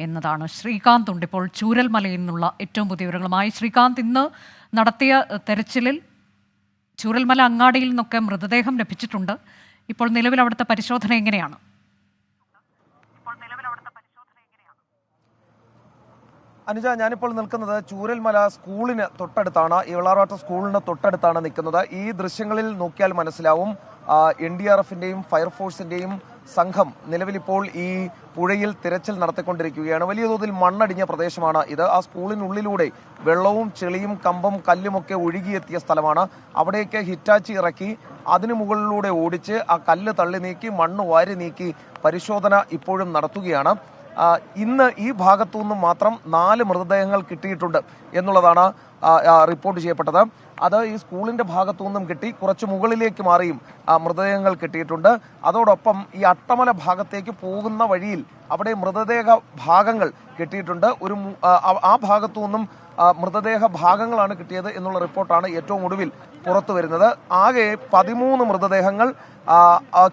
എന്നതാണ് ശ്രീകാന്ത് ഉണ്ട്. ഇപ്പോൾ ചൂരൽമലയിൽ നിന്നുള്ള ഏറ്റവും പുതിയ വിവരങ്ങളുമായി ശ്രീകാന്ത് ഇന്ന് നടത്തിയ തെരച്ചിലിൽ ചൂരൽമല അങ്ങാടിയിൽ നിന്നൊക്കെ മൃതദേഹം ലഭിച്ചിട്ടുണ്ട്. ഇപ്പോൾ നിലവിൽ അവിടുത്തെ പരിശോധന എങ്ങനെയാണ്? അനുജ ഞാനിപ്പോൾ നിൽക്കുന്നത് ചൂരൽമല സ്കൂളിന് തൊട്ടടുത്താണ്. ഇളാറാട്ട് സ്കൂളിന് തൊട്ടടുത്താണ് നിൽക്കുന്നത്. ഈ ദൃശ്യങ്ങളിൽ നോക്കിയാൽ മനസ്സിലാവും എൻ ഡി ആർ എഫിന്റെയും ഫയർഫോഴ്സിന്റെയും സംഘം നിലവിലിപ്പോൾ ഈ പുഴയിൽ തിരച്ചിൽ നടത്തിക്കൊണ്ടിരിക്കുകയാണ്. വലിയ തോതിൽ മണ്ണടിഞ്ഞ പ്രദേശമാണ് ഇത്. ആ സ്കൂളിനുള്ളിലൂടെ വെള്ളവും ചെളിയും കമ്പും കല്ലുമൊക്കെ ഒഴുകിയെത്തിയ സ്ഥലമാണ്. അവിടെയൊക്കെ ഹിറ്റാച്ചി ഇറക്കി അതിനു മുകളിലൂടെ ഓടിച്ച് ആ കല്ല് തള്ളി നീക്കി മണ്ണ് വാരി നീക്കി പരിശോധന ഇപ്പോഴും നടത്തുകയാണ്. ഇന്ന് ഈ ഭാഗത്തു നിന്നും മാത്രം നാല് മൃതദേഹങ്ങൾ കിട്ടിയിട്ടുണ്ട് എന്നുള്ളതാണ് റിപ്പോർട്ട് ചെയ്യപ്പെട്ടത്. അത് ഈ സ്കൂളിന്റെ ഭാഗത്തു നിന്നും കിട്ടി കുറച്ച് മുകളിലേക്ക് മാറിയും മൃതദേഹങ്ങൾ കിട്ടിയിട്ടുണ്ട്. അതോടൊപ്പം ഈ അട്ടമല ഭാഗത്തേക്ക് പോകുന്ന വഴിയിൽ അവിടെ മൃതദേഹ ഭാഗങ്ങൾ കിട്ടിയിട്ടുണ്ട്. ഒരു ആ, ഭാഗത്തു നിന്നും മൃതദേഹ ഭാഗങ്ങളാണ് കിട്ടിയത് എന്നുള്ള റിപ്പോർട്ടാണ് ഏറ്റവും ഒടുവിൽ പുറത്തു വരുന്നത്. ആകെ പതിമൂന്ന് മൃതദേഹങ്ങൾ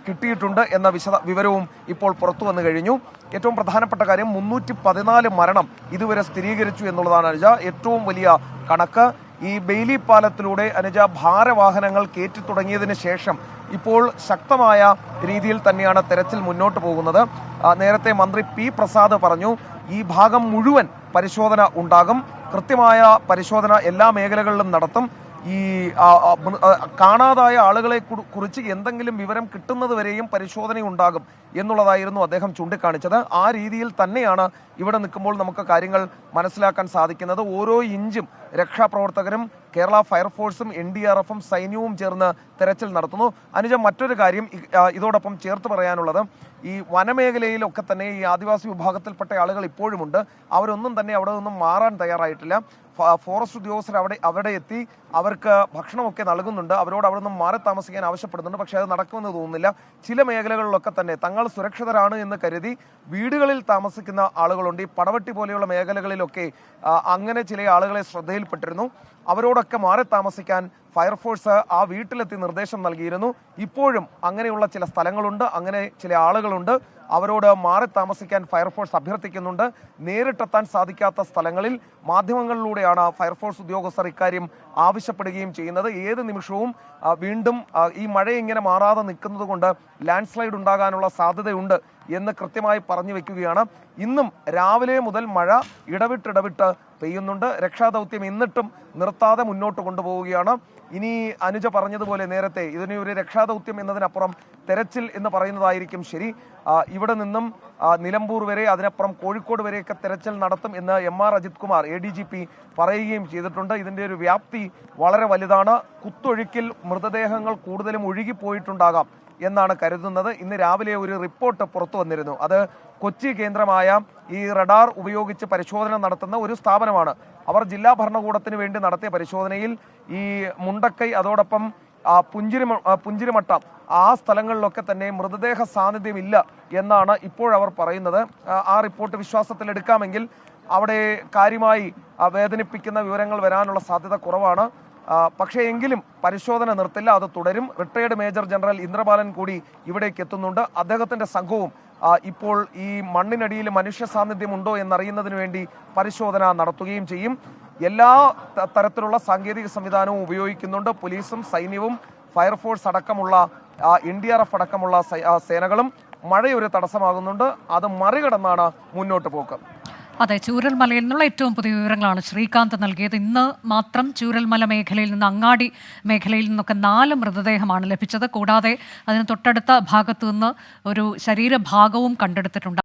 കിട്ടിയിട്ടുണ്ട് എന്ന വിശദ വിവരവും ഇപ്പോൾ പുറത്തു വന്നു കഴിഞ്ഞു. ഏറ്റവും പ്രധാനപ്പെട്ട കാര്യം മുന്നൂറ്റി മരണം ഇതുവരെ സ്ഥിരീകരിച്ചു എന്നുള്ളതാണ് ഏറ്റവും വലിയ കണക്ക്. ഈ ബെയിലി പാലത്തിലൂടെ അനുജ ഭാരവാഹനങ്ങൾ കയറ്റി തുടങ്ങിയതിന് ശേഷം ഇപ്പോൾ ശക്തമായ രീതിയിൽ തന്നെയാണ് തെരച്ചിൽ മുന്നോട്ട് പോകുന്നത്. നേരത്തെ മന്ത്രി പി പ്രസാദ് പറഞ്ഞു ഈ ഭാഗം മുഴുവൻ പരിശോധന ഉണ്ടാകും. കൃത്യമായ പരിശോധന എല്ലാ മേഖലകളിലും നടത്തും. ഈ കാണാതായ ആളുകളെ കുറിച്ച് എന്തെങ്കിലും വിവരം കിട്ടുന്നത് വരെയും പരിശോധന ഉണ്ടാകും എന്നുള്ളതായിരുന്നു അദ്ദേഹം ചൂണ്ടിക്കാണിച്ചത്. ആ രീതിയിൽ തന്നെയാണ് ഇവിടെ നിൽക്കുമ്പോൾ നമുക്ക് കാര്യങ്ങൾ മനസ്സിലാക്കാൻ സാധിക്കുന്നത്. ഓരോ ഇഞ്ചും രക്ഷാപ്രവർത്തകരും കേരള ഫയർഫോഴ്സും എൻ ഡി ആർ എഫും സൈന്യവും ചേർന്ന് തെരച്ചിൽ നടത്തുന്നു. അനുജ മറ്റൊരു കാര്യം ഇതോടൊപ്പം ചേർത്ത് പറയാനുള്ളത്. ഈ വനമേഖലയിലൊക്കെ തന്നെ ഈ ആദിവാസി വിഭാഗത്തിൽപ്പെട്ട ആളുകൾ ഇപ്പോഴുമുണ്ട്. അവരൊന്നും തന്നെ അവിടെ നിന്നും മാറാൻ തയ്യാറായിട്ടില്ല. ഫോറസ്റ്റ് ഉദ്യോഗസ്ഥർ അവിടെ അവിടെ എത്തി അവർക്ക് ഭക്ഷണമൊക്കെ നൽകുന്നുണ്ട്. അവരോട് അവിടെ നിന്നും മാറി താമസിക്കാൻ ആവശ്യപ്പെടുന്നുണ്ട്. പക്ഷേ അത് നടക്കുമെന്ന് തോന്നുന്നില്ല. ചില മേഖലകളിലൊക്കെ തന്നെ തങ്ങൾ സുരക്ഷിതരാണ് എന്ന് കരുതി വീടുകളിൽ താമസിക്കുന്ന ആളുകളുണ്ട്. ഈ പടവട്ടി പോലെയുള്ള മേഖലകളിലൊക്കെ അങ്ങനെ ചില ആളുകളെ ശ്രദ്ധയിൽപ്പെട്ടിരുന്നു. അവരോടൊക്കെ മാറി താമസിക്കാൻ ഫയർഫോഴ്സ് ആ വീട്ടിലെത്തി നിർദ്ദേശം നൽകിയിരുന്നു. ഇപ്പോഴും അങ്ങനെയുള്ള ചില സ്ഥലങ്ങളുണ്ട് അങ്ങനെ ചില ആളുകളുണ്ട്. അവരോട് മാറി താമസിക്കാൻ ഫയർഫോഴ്സ് അഭ്യർത്ഥിക്കുന്നുണ്ട്. നേരിട്ടെത്താൻ സാധിക്കാത്ത സ്ഥലങ്ങളിൽ മാധ്യമങ്ങളിലൂടെയാണ് ഫയർഫോഴ്സ് ഉദ്യോഗസ്ഥർ ഇക്കാര്യം ആവശ്യപ്പെടുകയും ചെയ്യുന്നത്. ഏത് നിമിഷവും വീണ്ടും ഈ മഴ ഇങ്ങനെ മാറാതെ നിൽക്കുന്നത് കൊണ്ട് ലാൻഡ് സ്ലൈഡ് ഉണ്ടാകാനുള്ള സാധ്യതയുണ്ട് എന്ന് കൃത്യമായി പറഞ്ഞു വെക്കുകയാണ്. ഇന്നും രാവിലെ മുതൽ മഴ ഇടവിട്ടിടവിട്ട് പെയ്യുന്നുണ്ട്. രക്ഷാദൗത്യം എന്നിട്ടും നിർത്താതെ മുന്നോട്ട് കൊണ്ടുപോവുകയാണ്. ഇനി അനുജ പറഞ്ഞതുപോലെ നേരത്തെ ഇതിനെ ഒരു രക്ഷാദൗത്യം എന്നതിനപ്പുറം തെരച്ചിൽ എന്ന് പറയുന്നതായിരിക്കും ശരി. ഇവിടെ നിന്നും നിലമ്പൂർ വരെ അതിനപ്പുറം കോഴിക്കോട് വരെയൊക്കെ തെരച്ചിൽ നടത്തും എന്ന് M R Ajith Kumar A D G P പറയുകയും ചെയ്തിട്ടുണ്ട്. ഇതിന്റെ ഒരു വ്യാപ്തി വളരെ വലുതാണ്. കുത്തൊഴുക്കിൽ മൃതദേഹങ്ങൾ കൂടുതലും ഒഴുകിപ്പോയിട്ടുണ്ടാകാം എന്നാണ് കരുതുന്നത്. ഇന്ന് രാവിലെ ഒരു റിപ്പോർട്ട് പുറത്തു വന്നിരുന്നു. അത് കൊച്ചി കേന്ദ്രമായ ഈ റഡാർ ഉപയോഗിച്ച് പരിശോധന നടത്തുന്ന ഒരു സ്ഥാപനമാണ്. അവർ ജില്ലാ ഭരണകൂടത്തിന് വേണ്ടി നടത്തിയ പരിശോധനയിൽ ഈ മുണ്ടക്കൈ അതോടൊപ്പം പുഞ്ചിരി പുഞ്ചിരിമട്ടം ആ സ്ഥലങ്ങളിലൊക്കെ തന്നെ മൃതദേഹ സാന്നിധ്യമില്ല എന്നാണ് ഇപ്പോഴവർ പറയുന്നത്. ആ, ആ റിപ്പോർട്ട് വിശ്വാസത്തിലെടുക്കാമെങ്കിൽ അവിടെ കാര്യമായി ആ, വേദനിപ്പിക്കുന്ന വിവരങ്ങൾ വരാനുള്ള സാധ്യത കുറവാണ്. പക്ഷേ എങ്കിലും പരിശോധന നിർത്തില്ല അത് തുടരും. റിട്ടയർഡ് മേജർ ജനറൽ ഇന്ദ്രബാലൻ കൂടി ഇവിടേക്ക് എത്തുന്നുണ്ട്. അദ്ദേഹത്തിന്റെ സംഘവും ഇപ്പോൾ ഈ മണ്ണിനടിയിൽ മനുഷ്യ സാന്നിധ്യം ഉണ്ടോ എന്നറിയുന്നതിന് വേണ്ടി പരിശോധന നടത്തുകയും ചെയ്യും. എല്ലാ തരത്തിലുള്ള സാങ്കേതിക സംവിധാനവും ഉപയോഗിക്കുന്നുണ്ട്. പോലീസും സൈന്യവും ഫയർഫോഴ്സ് അടക്കമുള്ള എൻ ഡി ആർ എഫ് അടക്കമുള്ള സേനകളും മഴയൊരു തടസ്സമാകുന്നുണ്ട്. അത് മറികടന്നാണ് മുന്നോട്ട് പോക്ക്. അതെ ചൂരൽമലയിൽ നിന്നുള്ള ഏറ്റവും പുതിയ വിവരങ്ങളാണ് ശ്രീകാന്ത് നൽകിയത്. ഇന്ന് മാത്രം ചൂരൽമല മേഖലയിൽ നിന്ന് അങ്ങാടി മേഖലയിൽ നിന്നൊക്കെ നാല് മൃതദേഹമാണ് ലഭിച്ചത്. കൂടാതെ അതിന് തൊട്ടടുത്ത ഭാഗത്തു നിന്ന് ഒരു ശരീരഭാഗവും കണ്ടെടുത്തിട്ടുണ്ട്.